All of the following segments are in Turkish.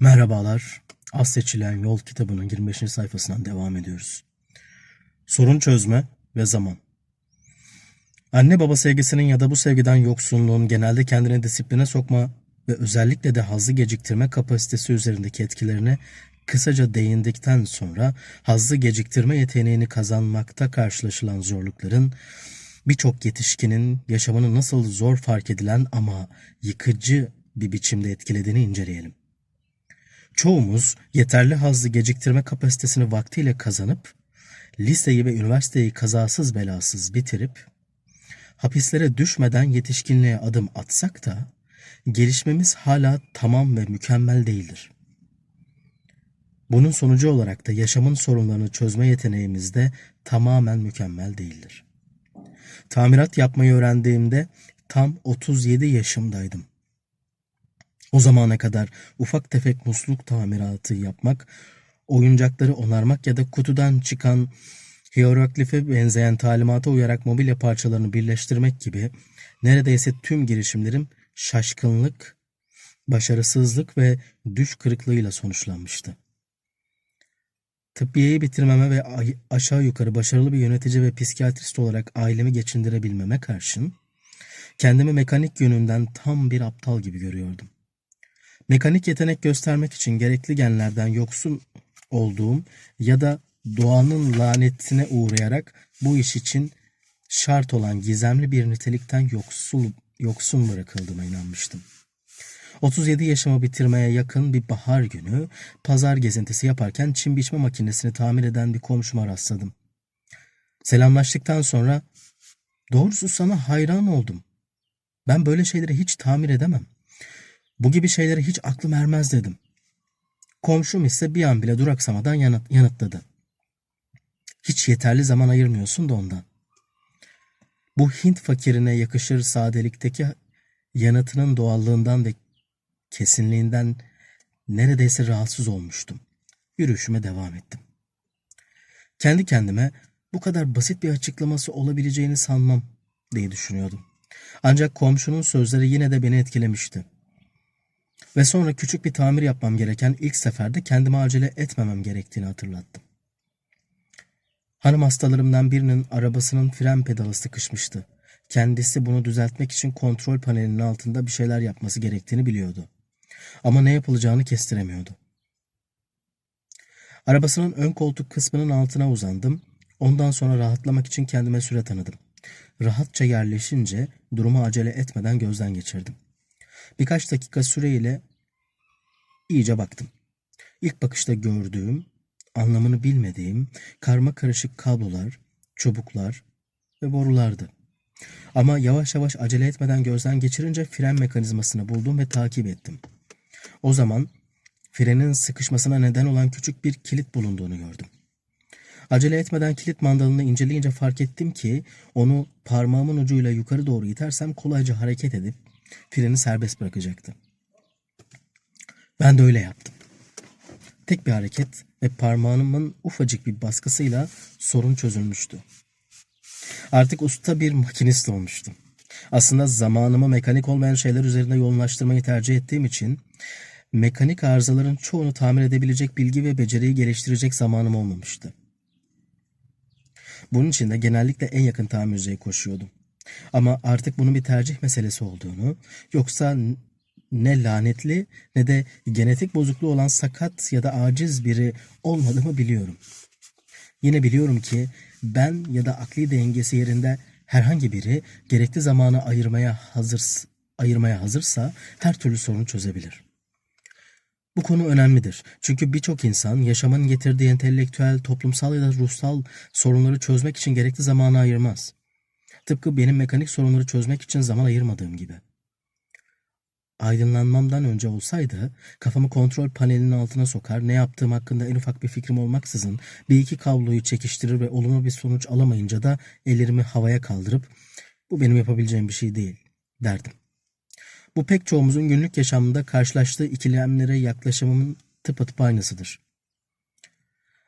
Merhabalar. Az Seçilen Yol kitabının 25. sayfasından devam ediyoruz. Sorun çözme ve zaman. Anne baba sevgisinin ya da bu sevgiden yoksunluğun genelde kendini disipline sokma ve özellikle de hazzı geciktirme kapasitesi üzerindeki etkilerine kısaca değindikten sonra hazzı geciktirme yeteneğini kazanmakta karşılaşılan zorlukların birçok yetişkinin yaşamını nasıl zor fark edilen ama yıkıcı bir biçimde etkilediğini inceleyelim. Çoğumuz yeterli hazzı geciktirme kapasitesini vaktiyle kazanıp, liseyi ve üniversiteyi kazasız belasız bitirip, hapislere düşmeden yetişkinliğe adım atsak da, gelişmemiz hala tamam ve mükemmel değildir. Bunun sonucu olarak da yaşamın sorunlarını çözme yeteneğimiz de tamamen mükemmel değildir. Tamirat yapmayı öğrendiğimde tam 37 yaşımdaydım. O zamana kadar ufak tefek musluk tamiratı yapmak, oyuncakları onarmak ya da kutudan çıkan hieroglife benzeyen talimata uyarak mobilya parçalarını birleştirmek gibi neredeyse tüm girişimlerim şaşkınlık, başarısızlık ve düş kırıklığıyla sonuçlanmıştı. Tıbbiyeyi bitirmeme ve aşağı yukarı başarılı bir yönetici ve psikiyatrist olarak ailemi geçindirebilmeme karşın kendimi mekanik yönünden tam bir aptal gibi görüyordum. Mekanik yetenek göstermek için gerekli genlerden yoksun olduğum ya da doğanın lanetine uğrayarak bu iş için şart olan gizemli bir nitelikten yoksul, yoksun bırakıldığıma inanmıştım. 37 yaşımı bitirmeye yakın bir bahar günü pazar gezintisi yaparken çim biçme makinesini tamir eden bir komşuma rastladım. Selamlaştıktan sonra doğrusu sana hayran oldum. Ben böyle şeyleri hiç tamir edemem. Bu gibi şeylere hiç aklım ermez dedim. Komşum ise bir an bile duraksamadan yanıt, yanıtladı. Hiç yeterli zaman ayırmıyorsun da ondan. Bu Hint fakirine yakışır sadelikteki yanıtının doğallığından ve kesinliğinden neredeyse rahatsız olmuştum. Yürüyüşüme devam ettim. Kendi kendime bu kadar basit bir açıklaması olabileceğini sanmam diye düşünüyordum. Ancak komşunun sözleri yine de beni etkilemişti. Ve sonra küçük bir tamir yapmam gereken ilk seferde kendime acele etmemem gerektiğini hatırlattım. Hanım hastalarımdan birinin arabasının fren pedalı sıkışmıştı. Kendisi bunu düzeltmek için kontrol panelinin altında bir şeyler yapması gerektiğini biliyordu. Ama ne yapılacağını kestiremiyordu. Arabasının ön koltuk kısmının altına uzandım. Ondan sonra rahatlamak için kendime süre tanıdım. Rahatça yerleşince durumu acele etmeden gözden geçirdim. Birkaç dakika süreyle iyice baktım. İlk bakışta gördüğüm, anlamını bilmediğim karma karışık kablolar, çubuklar ve borulardı. Ama yavaş yavaş acele etmeden gözden geçirince fren mekanizmasını buldum ve takip ettim. O zaman frenin sıkışmasına neden olan küçük bir kilit bulunduğunu gördüm. Acele etmeden kilit mandalını inceleyince fark ettim ki onu parmağımın ucuyla yukarı doğru itersem kolayca hareket edip freni serbest bırakacaktı. Ben de öyle yaptım. Tek bir hareket ve parmağımın ufacık bir baskısıyla sorun çözülmüştü. Artık usta bir makinist olmuştum. Aslında zamanımı mekanik olmayan şeyler üzerinde yoğunlaştırmayı tercih ettiğim için mekanik arızaların çoğunu tamir edebilecek bilgi ve beceriyi geliştirecek zamanım olmamıştı. Bunun için de genellikle en yakın tamirciye koşuyordum. Ama artık bunun bir tercih meselesi olduğunu, yoksa ne lanetli ne de genetik bozukluğu olan sakat ya da aciz biri olmadığımı biliyorum. Yine biliyorum ki ben ya da akli dengesi yerinde herhangi biri gerekli zamanı ayırmaya hazır ayırmaya hazırsa her türlü sorunu çözebilir. Bu konu önemlidir. Çünkü birçok insan yaşamın getirdiği entelektüel, toplumsal ya da ruhsal sorunları çözmek için gerekli zamanı ayırmaz. Tıpkı benim mekanik sorunları çözmek için zaman ayırmadığım gibi. Aydınlanmamdan önce olsaydı kafamı kontrol panelinin altına sokar, ne yaptığım hakkında en ufak bir fikrim olmaksızın bir iki kabloyu çekiştirir ve olumlu bir sonuç alamayınca da ellerimi havaya kaldırıp bu benim yapabileceğim bir şey değil derdim. Bu pek çoğumuzun günlük yaşamında karşılaştığı ikilemlere yaklaşımımın tıpatıp aynısıdır.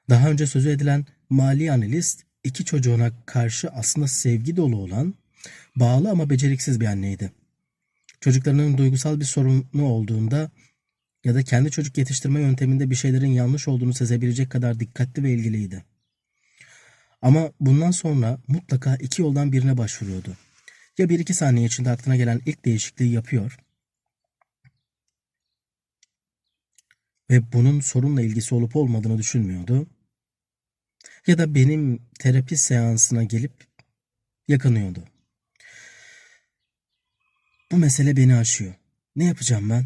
Daha önce sözü edilen mali analist iki çocuğuna karşı aslında sevgi dolu olan, bağlı ama beceriksiz bir anneydi. Çocuklarının duygusal bir sorunu olduğunda ya da kendi çocuk yetiştirme yönteminde bir şeylerin yanlış olduğunu sezebilecek kadar dikkatli ve ilgiliydi. Ama bundan sonra mutlaka iki yoldan birine başvuruyordu. Ya bir iki saniye içinde aklına gelen ilk değişikliği yapıyor ve bunun sorunla ilgisi olup olmadığını düşünmüyordu. Ya da benim terapi seansına gelip yakınıyordu. Bu mesele beni aşıyor. Ne yapacağım ben?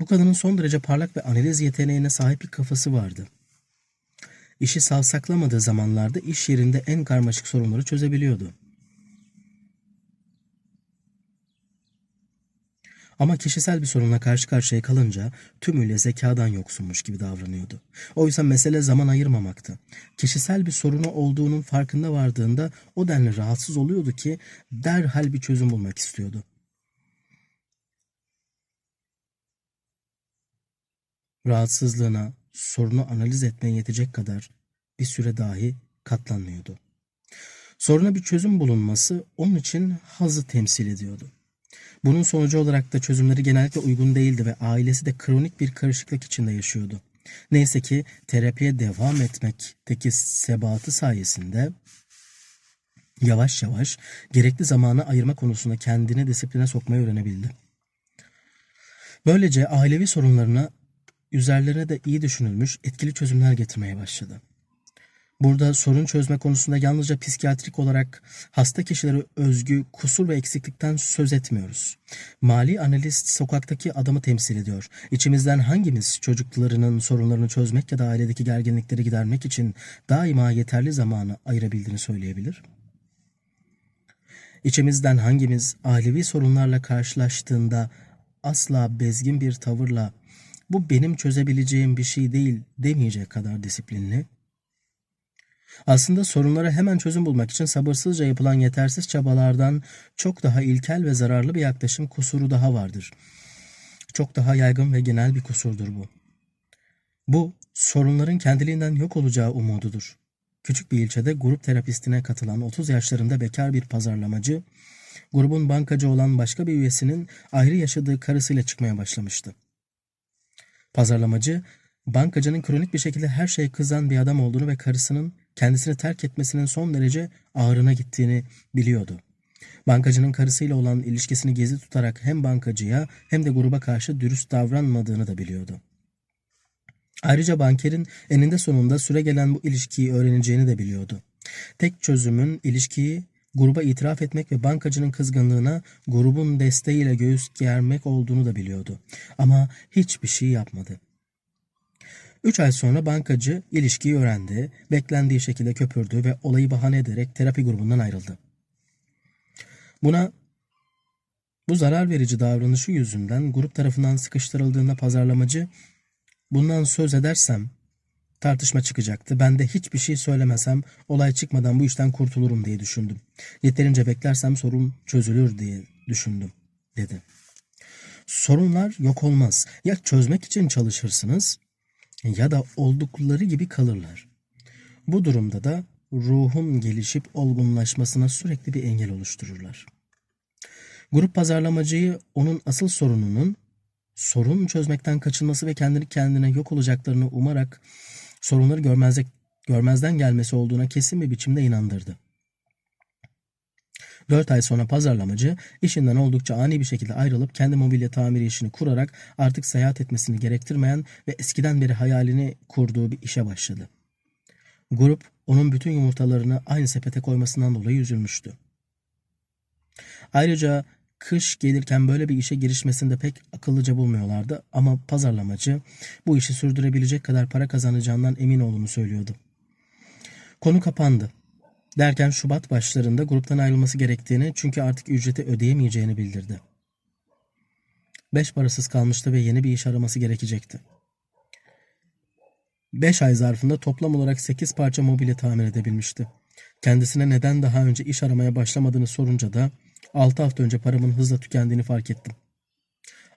Bu kadının son derece parlak ve analiz yeteneğine sahip bir kafası vardı. İşi savsaklamadığı zamanlarda iş yerinde en karmaşık sorunları çözebiliyordu. Ama kişisel bir sorunla karşı karşıya kalınca tümüyle zekadan yoksunmuş gibi davranıyordu. Oysa mesele zaman ayırmamaktı. Kişisel bir sorunu olduğunun farkında vardığında o denli rahatsız oluyordu ki derhal bir çözüm bulmak istiyordu. Rahatsızlığına, sorunu analiz etmeye yetecek kadar bir süre dahi katlanmıyordu. Soruna bir çözüm bulunması onun için hazı temsil ediyordu. Bunun sonucu olarak da çözümleri genellikle uygun değildi ve ailesi de kronik bir karışıklık içinde yaşıyordu. Neyse ki terapiye devam etmekteki sebatı sayesinde yavaş yavaş gerekli zamanı ayırma konusunda kendini disipline sokmayı öğrenebildi. Böylece ailevi sorunlarına üzerlerine de iyi düşünülmüş etkili çözümler getirmeye başladı. Burada sorun çözme konusunda yalnızca psikiyatrik olarak hasta kişilere özgü kusur ve eksiklikten söz etmiyoruz. Mali analist sokaktaki adamı temsil ediyor. İçimizden hangimiz çocuklarının sorunlarını çözmek ya da ailedeki gerginlikleri gidermek için daima yeterli zamanı ayırabildiğini söyleyebilir? İçimizden hangimiz ailevi sorunlarla karşılaştığında asla bezgin bir tavırla bu benim çözebileceğim bir şey değil demeyecek kadar disiplinli? Aslında sorunlara hemen çözüm bulmak için sabırsızca yapılan yetersiz çabalardan çok daha ilkel ve zararlı bir yaklaşım kusuru daha vardır. Çok daha yaygın ve genel bir kusurdur bu. Bu, sorunların kendiliğinden yok olacağı umududur. Küçük bir ilçede grup terapistine katılan 30 yaşlarında bekar bir pazarlamacı, grubun bankacı olan başka bir üyesinin ayrı yaşadığı karısıyla çıkmaya başlamıştı. Pazarlamacı, bankacının kronik bir şekilde her şeye kızan bir adam olduğunu ve karısının kendisini terk etmesinin son derece ağrına gittiğini biliyordu. Bankacının karısıyla olan ilişkisini gizli tutarak hem bankacıya hem de gruba karşı dürüst davranmadığını da biliyordu. Ayrıca bankerin eninde sonunda süre gelen bu ilişkiyi öğreneceğini de biliyordu. Tek çözümün ilişkiyi gruba itiraf etmek ve bankacının kızgınlığına grubun desteğiyle göğüs germek olduğunu da biliyordu. Ama hiçbir şey yapmadı. Üç ay sonra bankacı ilişkiyi öğrendi, beklendiği şekilde köpürdü ve olayı bahane ederek terapi grubundan ayrıldı. Buna bu zarar verici davranışı yüzünden grup tarafından sıkıştırıldığında pazarlamacı bundan söz edersem tartışma çıkacaktı. Ben de hiçbir şey söylemesem olay çıkmadan bu işten kurtulurum diye düşündüm. Yeterince beklersem sorun çözülür diye düşündüm dedi. Sorunlar yok olmaz. Ya çözmek için çalışırsınız ya da oldukları gibi kalırlar. Bu durumda da ruhun gelişip olgunlaşmasına sürekli bir engel oluştururlar. Grup pazarlamacıyı onun asıl sorununun sorun çözmekten kaçınması ve kendini kendine yok olacaklarını umarak sorunları görmezde, görmezden gelmesi olduğuna kesin bir biçimde inandırdı. Dört ay sonra pazarlamacı işinden oldukça ani bir şekilde ayrılıp kendi mobilya tamiri işini kurarak artık seyahat etmesini gerektirmeyen ve eskiden beri hayalini kurduğu bir işe başladı. Grup onun bütün yumurtalarını aynı sepete koymasından dolayı üzülmüştü. Ayrıca kış gelirken böyle bir işe girişmesini de pek akıllıca bulmuyorlardı ama pazarlamacı bu işi sürdürebilecek kadar para kazanacağından emin olduğunu söylüyordu. Konu kapandı. Derken Şubat başlarında gruptan ayrılması gerektiğini çünkü artık ücreti ödeyemeyeceğini bildirdi. Beş parasız kalmıştı ve yeni bir iş araması gerekecekti. Beş ay zarfında toplam olarak sekiz parça mobilya tamir edebilmişti. Kendisine neden daha önce iş aramaya başlamadığını sorunca da altı hafta önce paramın hızla tükendiğini fark ettim.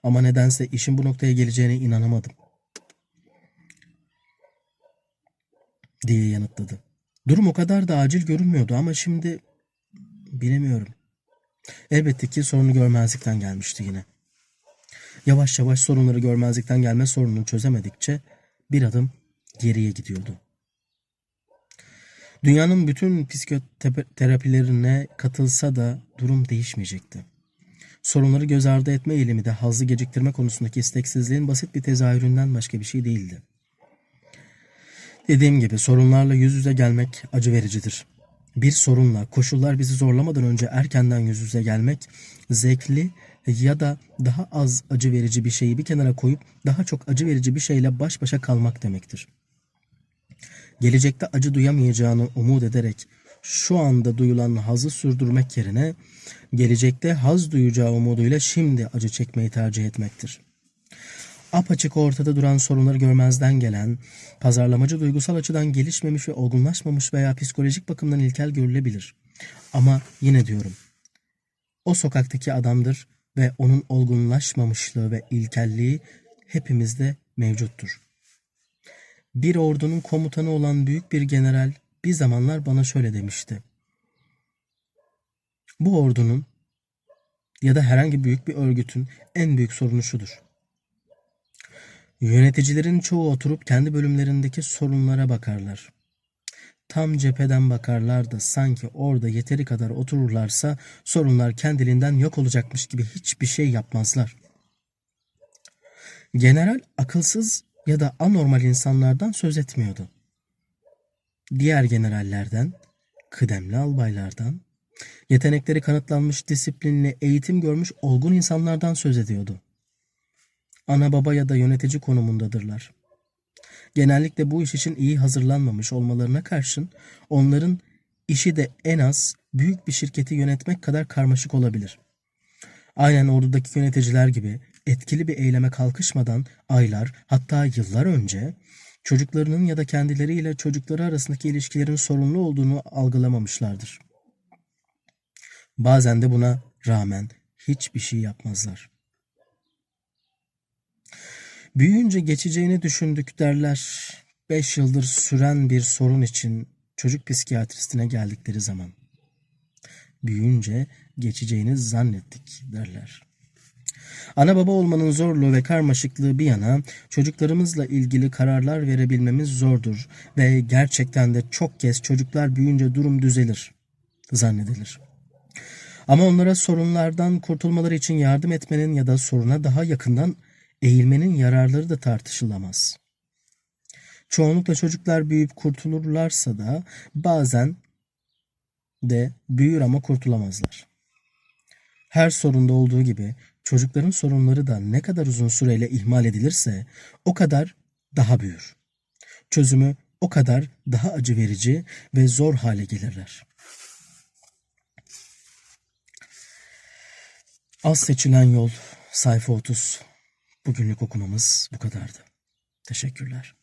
Ama nedense işin bu noktaya geleceğine inanamadım. diye yanıtladı. Durum o kadar da acil görünmüyordu ama şimdi bilemiyorum. Elbette ki sorunu görmezlikten gelmişti yine. Yavaş yavaş sorunları görmezlikten gelme sorununu çözemedikçe bir adım geriye gidiyordu. Dünyanın bütün psikoterapilerine katılsa da durum değişmeyecekti. Sorunları göz ardı etme eğilimi de hazzı geciktirme konusundaki isteksizliğin basit bir tezahüründen başka bir şey değildi. Dediğim gibi sorunlarla yüz yüze gelmek acı vericidir. Bir sorunla koşullar bizi zorlamadan önce erkenden yüz yüze gelmek zevkli ya da daha az acı verici bir şeyi bir kenara koyup daha çok acı verici bir şeyle baş başa kalmak demektir. Gelecekte acı duyamayacağını umut ederek şu anda duyulan hazı sürdürmek yerine gelecekte haz duyacağı umuduyla şimdi acı çekmeyi tercih etmektir. Apaçık ortada duran sorunları görmezden gelen, pazarlamacı duygusal açıdan gelişmemiş ve olgunlaşmamış veya psikolojik bakımdan ilkel görülebilir. Ama yine diyorum, o sokaktaki adamdır ve onun olgunlaşmamışlığı ve ilkelliği hepimizde mevcuttur. Bir ordunun komutanı olan büyük bir general bir zamanlar bana şöyle demişti. Bu ordunun ya da herhangi büyük bir örgütün en büyük sorunu şudur. Yöneticilerin çoğu oturup kendi bölümlerindeki sorunlara bakarlar. Tam cepheden bakarlar da sanki orada yeteri kadar otururlarsa sorunlar kendiliğinden yok olacakmış gibi hiçbir şey yapmazlar. General akılsız ya da anormal insanlardan söz etmiyordu. Diğer generallerden, kıdemli albaylardan, yetenekleri kanıtlanmış, disiplinli, eğitim görmüş olgun insanlardan söz ediyordu. Ana baba ya da yönetici konumundadırlar. Genellikle bu iş için iyi hazırlanmamış olmalarına karşın onların işi de en az büyük bir şirketi yönetmek kadar karmaşık olabilir. Aynen ordudaki yöneticiler gibi etkili bir eyleme kalkışmadan aylar hatta yıllar önce çocuklarının ya da kendileriyle çocukları arasındaki ilişkilerin sorunlu olduğunu algılamamışlardır. Bazen de buna rağmen hiçbir şey yapmazlar. Büyüyünce geçeceğini düşündük derler. Beş yıldır süren bir sorun için çocuk psikiyatristine geldikleri zaman. Büyüyünce geçeceğini zannettik derler. Ana baba olmanın zorluğu ve karmaşıklığı bir yana çocuklarımızla ilgili kararlar verebilmemiz zordur ve gerçekten de çok kez çocuklar büyüyünce durum düzelir zannedilir. Ama onlara sorunlardan kurtulmaları için yardım etmenin ya da soruna daha yakından eğilmenin yararları da tartışılamaz. Çoğunlukla çocuklar büyüyüp kurtulurlarsa da bazen de büyür ama kurtulamazlar. Her sorunda olduğu gibi çocukların sorunları da ne kadar uzun süreyle ihmal edilirse o kadar daha büyür. Çözümü o kadar daha acı verici ve zor hale gelirler. Az seçilen yol sayfa 30. Bugünlük okumamız bu kadardı. Teşekkürler.